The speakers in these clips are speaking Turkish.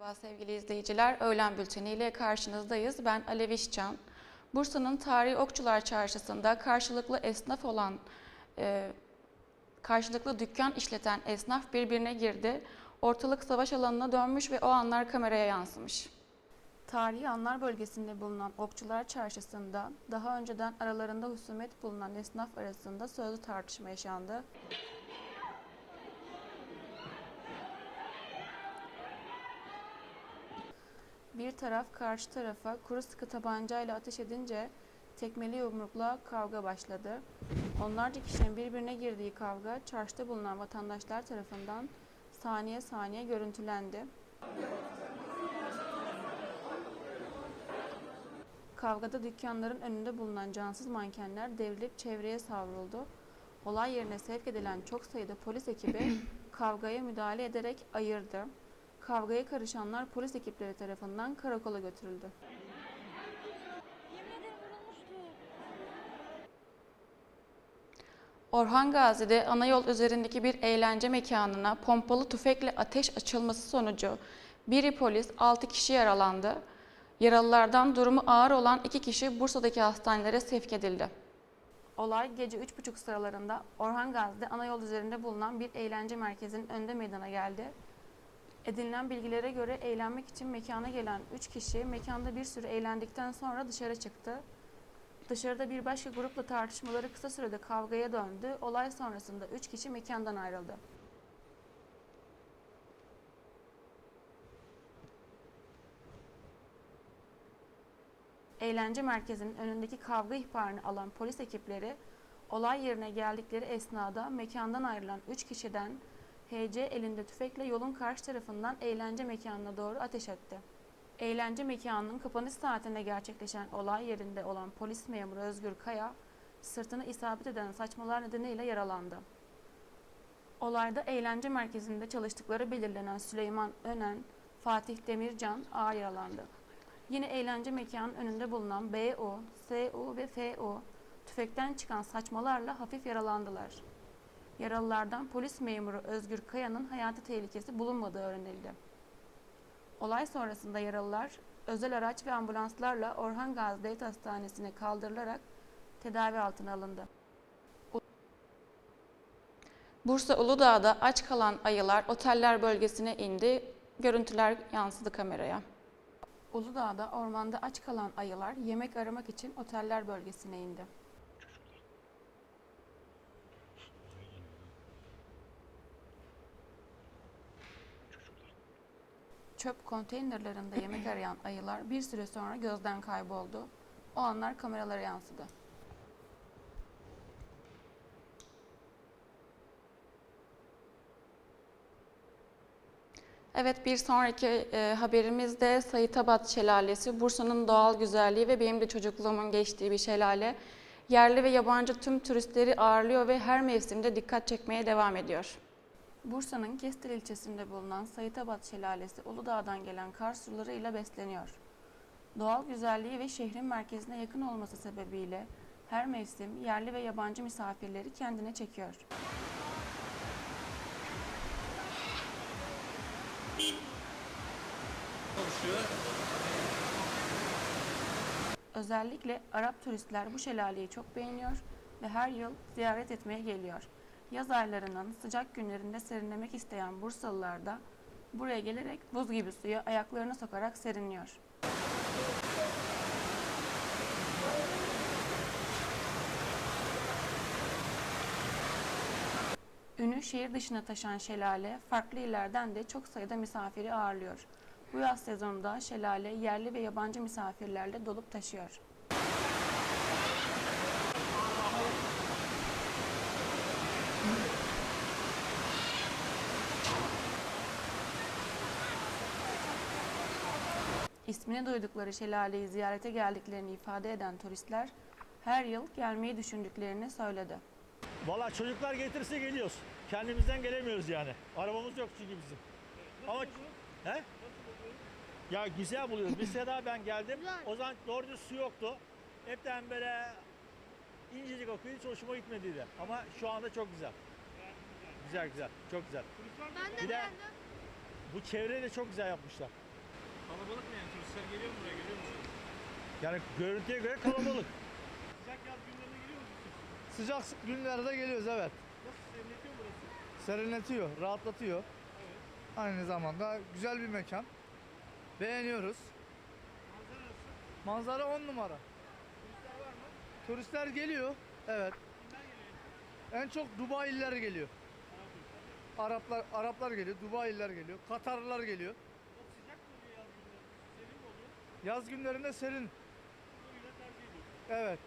Merhaba sevgili izleyiciler. Öğlen bülteni ile karşınızdayız. Ben Alev İşcan. Bursa'nın Tarihi Okçular Çarşısı'nda karşılıklı esnaf olan, e, karşılıklı dükkan işleten esnaf birbirine girdi. Ortalık savaş alanına dönmüş ve o anlar kameraya yansımış. Tarihi Anlar bölgesinde bulunan Okçular Çarşısı'nda daha önceden aralarında husumet bulunan esnaf arasında sözlü tartışma yaşandı. Bir taraf karşı tarafa kuru sıkı tabancayla ateş edince tekmeli yumrukla kavga başladı. Onlarca kişinin birbirine girdiği kavga çarşıda bulunan vatandaşlar tarafından saniye saniye görüntülendi. Kavgada dükkanların önünde bulunan cansız mankenler devrilip çevreye savruldu. Olay yerine sevk edilen çok sayıda polis ekibi kavgaya müdahale ederek ayırdı. Kavgaya karışanlar polis ekipleri tarafından karakola götürüldü. Orhan Gazi'de ana yol üzerindeki bir eğlence mekanına pompalı tüfekle ateş açılması sonucu biri polis 6 kişi yaralandı. Yaralılardan durumu ağır olan iki kişi Bursa'daki hastanelere sevk edildi. Olay gece 3.30 sıralarında Orhan Gazi'de ana yol üzerinde bulunan bir eğlence merkezinin önünde meydana geldi. Edinilen bilgilere göre eğlenmek için mekana gelen 3 kişi mekanda bir süre eğlendikten sonra dışarı çıktı. Dışarıda bir başka grupla tartışmaları kısa sürede kavgaya döndü. Olay sonrasında 3 kişi mekandan ayrıldı. Eğlence merkezinin önündeki kavga ihbarını alan polis ekipleri olay yerine geldikleri esnada mekandan ayrılan 3 kişiden HC elinde tüfekle yolun karşı tarafından eğlence mekanına doğru ateş etti. Eğlence mekanının kapanış saatinde gerçekleşen olay yerinde olan polis memuru Özgür Kaya, sırtına isabet eden saçmalar nedeniyle yaralandı. Olayda eğlence merkezinde çalıştıkları belirlenen Süleyman Önen, Fatih Demircan ağır yaralandı. Yine eğlence mekanının önünde bulunan BO, SU ve FO tüfekten çıkan saçmalarla hafif yaralandılar. Yaralılardan polis memuru Özgür Kaya'nın hayati tehlikesi bulunmadığı öğrenildi. Olay sonrasında yaralılar özel araç ve ambulanslarla Orhan Gazi Devlet Hastanesi'ne kaldırılarak tedavi altına alındı. Bursa Uludağ'da aç kalan ayılar oteller bölgesine indi. Görüntüler yansıdı kameraya. Uludağ'da ormanda aç kalan ayılar yemek aramak için oteller bölgesine indi. Çöp konteynerlarında yemek arayan ayılar bir süre sonra gözden kayboldu. O anlar kameralara yansıdı. Evet bir sonraki e, haberimiz de Sayıtabat Şelalesi. Bursa'nın doğal güzelliği ve benim de çocukluğumun geçtiği bir şelale. Yerli ve yabancı tüm turistleri ağırlıyor ve her mevsimde dikkat çekmeye devam ediyor. Bursa'nın Kestel ilçesinde bulunan Sayıtabat Şelalesi Uludağ'dan gelen kar sularıyla besleniyor. Doğal güzelliği ve şehrin merkezine yakın olması sebebiyle her mevsim yerli ve yabancı misafirleri kendine çekiyor. Özellikle Arap turistler bu şelaleyi çok beğeniyor ve her yıl ziyaret etmeye geliyor. Yaz aylarının sıcak günlerinde serinlemek isteyen Bursalılar da buraya gelerek buz gibi suya ayaklarını sokarak serinliyor. Ünü şehir dışına taşan şelale farklı illerden de çok sayıda misafiri ağırlıyor. Bu yaz sezonunda şelale yerli ve yabancı misafirlerle dolup taşıyor. İsmini duydukları şelaleyi ziyarete geldiklerini ifade eden turistler her yıl gelmeyi düşündüklerini söyledi. Valla çocuklar getirse geliyoruz. Kendimizden gelemiyoruz yani. Arabamız yok çünkü bizim. Ama he? Ya güzel buluyoruz. Bir sene ben geldim. O zaman doğru düz su yoktu. Hepten böyle incecik okuyor. Hiç hoşuma gitmediydi. Ama şu anda çok güzel. Güzel güzel. Çok güzel. Ben de Bir de- beğendim. Bu çevreyi de çok güzel yapmışlar. Kalabalık mı yani? Turistler geliyor mu buraya? Görüyor musunuz? Yani görüntüye göre kalabalık. Sıcak yaz günlerinde geliyor musunuz? Sıcak günlerde geliyoruz evet. Nasıl serinletiyor burası? Serinletiyor, rahatlatıyor. Aynı zamanda güzel bir mekan. Beğeniyoruz. Manzara nasıl? Manzara 10 numara. Turistler var mı? Turistler geliyor. Evet. Kimler geliyor? En çok Dubai'liler geliyor. Araplar Araplar geliyor, Dubai'liler geliyor, Katarlılar geliyor. Çok sıcak mı oluyor yaz günlerinde? Serin mi oluyor? Yaz günlerinde serin. Evet.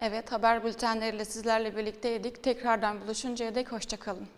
Evet haber bültenleriyle sizlerle birlikteydik. Tekrardan buluşuncaya dek hoşçakalın.